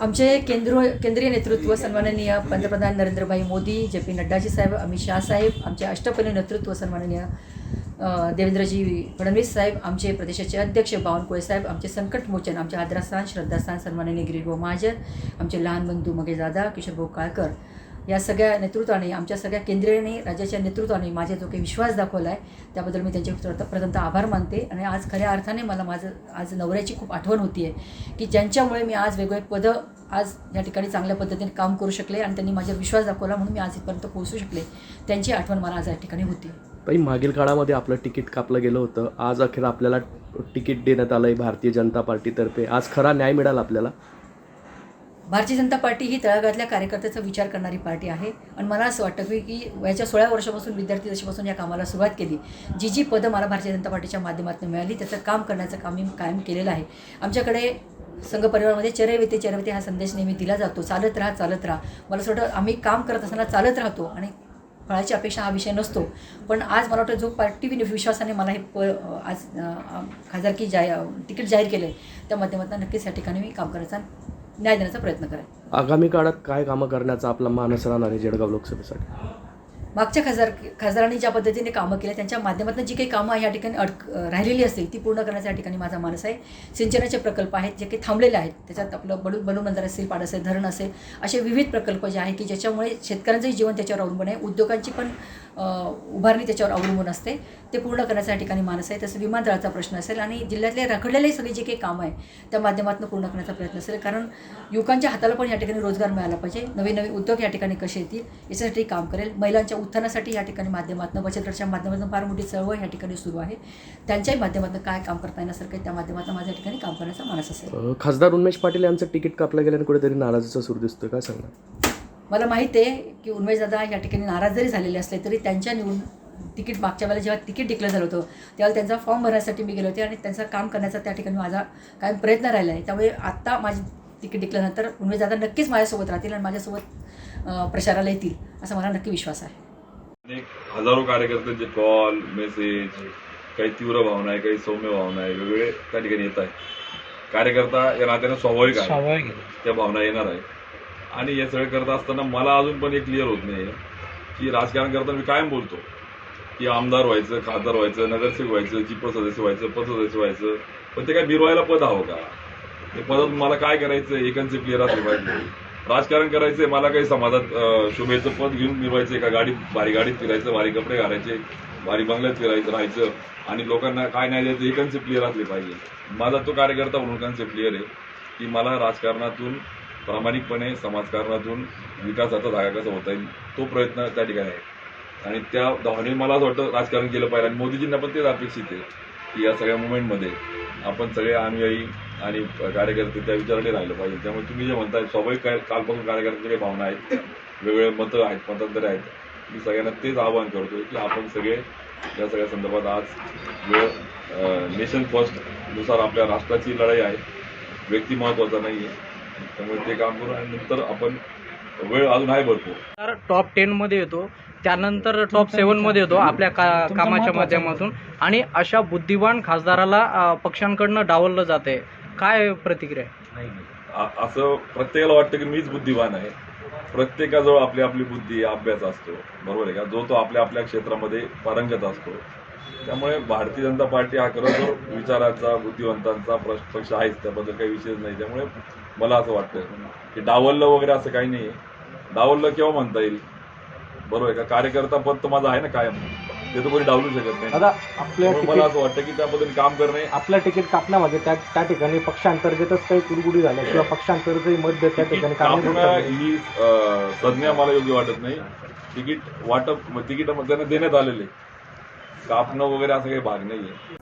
आमचे केंद्र केंद्रीय नेतृत्व सन्माननीय पंतप्रधान नरेंद्रभाई मोदी जे पी नड्डाजी साहेब अमित शाह साहेब आमचे अष्टपैलू नेतृत्व सन्माननीय देवेंद्रजी फडणवीस साहेब आमचे प्रदेशाचे अध्यक्ष बावनकुळे साहेब आमचे संकटमोचन आमचे आदरास्थान श्रद्धास्थान सन्माननीय गिरीभाऊ महाजन आमचे लहान बंधू मगेदादा किशोरभाऊ काळकर. या सगळ्या नेतृत्वाने आमच्या सगळ्या केंद्रीयने राज्याच्या नेतृत्वाने माझ्या जो काही विश्वास दाखवला आहे त्याबद्दल मी त्यांचे प्रथमतः आभार मानते. आणि आज खऱ्या अर्थाने मला माझं आज नवऱ्याची खूप आठवण होती आहे की ज्यांच्यामुळे मी आज वेगवेगळे पदं आज या ठिकाणी चांगल्या पद्धतीने काम करू शकले आणि त्यांनी माझ्यावर विश्वास दाखवला म्हणून मी आज इथपर्यंत पोहोचू शकले. त्यांची आठवण मला आज या ठिकाणी होती. पण मागील काळामध्ये आपलं तिकीट कापलं गेलं होतं. आज अखेर आपल्याला तिकीट देण्यात आलं आहे भारतीय जनता पार्टीतर्फे. आज खरा न्याय मिळाला आपल्याला. भारतीय जनता पार्टी ही तळागाळातल्या कार्यकर्त्याचा विचार करणारी पार्टी आहे. आणि मला असं वाटतं की की वयाच्या सोळा वर्षापासून विद्यार्थी दशेपासून या कामाला सुरुवात केली. जी जी पदं मला भारतीय जनता पार्टीच्या माध्यमातून मिळाली त्याचं काम करण्याचं काम मी कायम केलेलं आहे. आमच्याकडे संघ परिवारामध्ये चरैवेते चरैवेते हा संदेश नेहमी दिला जातो. चालत राहा चालत राहा. मला असं वाटतं आम्ही काम करत असताना चालत राहतो आणि फळाची अपेक्षा हा विषय नसतो. पण आज मला वाटतं जो पार्टी विश्वासाने मला हे प आज खासदारकी जाहीर तिकीट जाहीर केलं आहे त्या माध्यमातून नक्कीच या ठिकाणी मी काम करायचा न्याय देण्याचा प्रयत्न करेन आगामी काळात काय कामं करण्याचा आपला मानस राहणार आहे जळगाव लोकसभेसाठी? मागच्या खासदार खासदारांनी ज्या पद्धतीने कामं केली त्यांच्या माध्यमातून जी काही कामं या ठिकाणी अडक राहिलेली असतील ती पूर्ण करण्याचा या ठिकाणी माझा मानस आहे. सिंचनाचे प्रकल्प आहेत जे काही थांबलेले आहेत त्याच्यात आपलं बडू बलूबंदर असेल पाड असेल धरण असेल असे विविध प्रकल्प जे आहे की ज्याच्यामुळे शेतकऱ्यांचंही जीवन त्याच्यावर अवलंबून आहे. उद्योगांची पण उभारणी त्याच्यावर अवलंबून असते. ते पूर्ण करण्याचा या ठिकाणी मानस आहे तसं विमानतळाचा प्रश्न असेल आणि जिल्ह्यातले रखडलेले सगळे जे काही कामं आहे त्या माध्यमातून पूर्ण करण्याचा प्रयत्न असेल. कारण युवकांच्या हाताला पण या ठिकाणी रोजगार मिळाला पाहिजे. नवीन नवीन उद्योग या ठिकाणी कसे येतील याच्यासाठी काम करेल. महिलांच्या उत्थानासाठी या ठिकाणी माध्यमातून बचत गटाच्या माध्यमातून फार मोठी चळवळ या ठिकाणी सुरू आहे. त्यांच्याही माध्यमातून काय काम करता येण्यासारखं काही त्या माध्यमातून माझ्या ठिकाणी काम करण्याचा मानस असेल. खासदार उन्मेश पाटील यांचं तिकीट कापलं गेल्याने कुठेतरी नाराजीचा सूर दिसतो काय सांगणार? मला माहिती आहे की उन्मेशदादा या ठिकाणी नाराज जरी झालेले असले तरी त्यांच्या निवडून तिकीट मागच्या वेळेला जेव्हा तिकीट डिक्लेअर झालं होतं त्यावेळेला त्यांचा फॉर्म भरण्यासाठी मी गेले होते आणि त्यांचं काम करण्याचा त्या ठिकाणी माझा कायम प्रयत्न राहिला आहे त्यामुळे आत्ता माझी तिकीट डिक्लेअर नंतर उन्मेशदादा नक्कीच माझ्यासोबत राहतील आणि माझ्यासोबत प्रचाराला येतील असा मला नक्की विश्वास आहे. अनेक हजारो कार्यकर्त्यांचे कॉल मेसेज काही तीव्र भावना आहे काही सौम्य भावना आहे वेगवेगळे त्या ठिकाणी येत आहे कार्यकर्ता या नात्याने स्वाभाविक आहे. त्या भावना येणार आहे आणि हे सगळं करत असताना मला अजून पण एक क्लिअर होत नाही की राजकारण करताना मी कायम बोलतो की आमदार व्हायचं खासदार व्हायचं नगरसेवक व्हायचं जिप सदस्य व्हायचं पद सदस्य व्हायचं पण ते काय मिरवायला पद हवं का? ते पदात मला काय करायचं एकांचे क्लिअर असले पाहिजे राजकारण करायचंय मला काही समाजात शोभेचं पद घेऊन मिरवायचंय का? गाडी भारी गाडीत फिरायचं भारी कपडे घालायचे भारी बंगल्यात फिरायचं राहायचं आणि लोकांना काय नाही द्यायचं हे कन्सेप्ट क्लिअर असले पाहिजे. माझा तो कार्यकर्ता म्हणून कन्सेप्ट क्लिअर आहे की मला राजकारणातून प्रामाणिकपणे समाजकारणातून विकासाचा धागा कसा होता येईल तो प्रयत्न त्या ठिकाणी आहे. आणि त्या धावाने मला असं वाटतं राजकारण केलं पाहिजे. आणि मोदीजींना पण तेच अपेक्षित आहे की या सगळ्या मुवमेंटमध्ये आपण सगळे अनुयायी आणि कार्यकर्ते त्या विचाराने राहिलं पाहिजे. त्यामुळे तुम्ही जे म्हणताय स्वाभाविक काय कालपासून कार्यकर्त्यांच्या काही भावना आहेत वेगवेगळे मतं आहेत मतांतरे आहेत. मी सगळ्यांना तेच आवाहन करतो की आपण सगळे या सगळ्या संदर्भात आज वेळ नेशन फर्स्टनुसार आपल्या राष्ट्राची लढाई आहे. व्यक्ती महत्त्वाचा नाही आहे त्यामुळे ते काम करू आणि नंतर आपण वेळ अजून आहे भरपूर. तर टॉप टेन मध्ये येतो त्यानंतर टॉप सेवनमध्ये येतो आपल्या का कामाच्या माध्यमातून. आणि अशा बुद्धिवान खासदाराला अं, पक्षांकडनं डावललं जाते काय प्रतिक्रिया आहे? आ- असं प्रत्येकाला वाटतं की मीच बुद्धिवान आहे. प्रत्येकाजवळ आपली आपली बुद्धी अभ्यास असतो. बरोबर आहे का? जो तो आपल्या आपल्या क्षेत्रामध्ये पारंगत असतो. त्यामुळे भारतीय जनता पार्टी हा खरं विचाराचा बुद्धिवंतांचा प्रश- पक्ष आहेच. त्याबद्दल काही विषयच नाही. त्यामुळे मला असं वाटतं की डावललं वगैरे असं काही नाही डावललं केव्हा म्हणता येईल? बरोबर आहे का? कार्यकर्ता पद तर माझं आहे ना कायम. ते तर कोणी डावलू शकत नाही. दादा आपल्या मला असं वाटतं की त्याबद्दल काम करणे आपल्या तिकीट कापण्यामध्ये त्या त्या ठिकाणी पक्षांतर्गतच काही कुरगुडी झाल्या किंवा पक्षांतर्गतही मत त्या ठिकाणी कारणीभूत कापणं ठरली. ही अं, संज्ञा मला योग्य वाटत नाही. तिकीट वाटप तिकीट त्यांना देण्यात आलेले. कापणं वगैरे असं काही भाग नाहीये.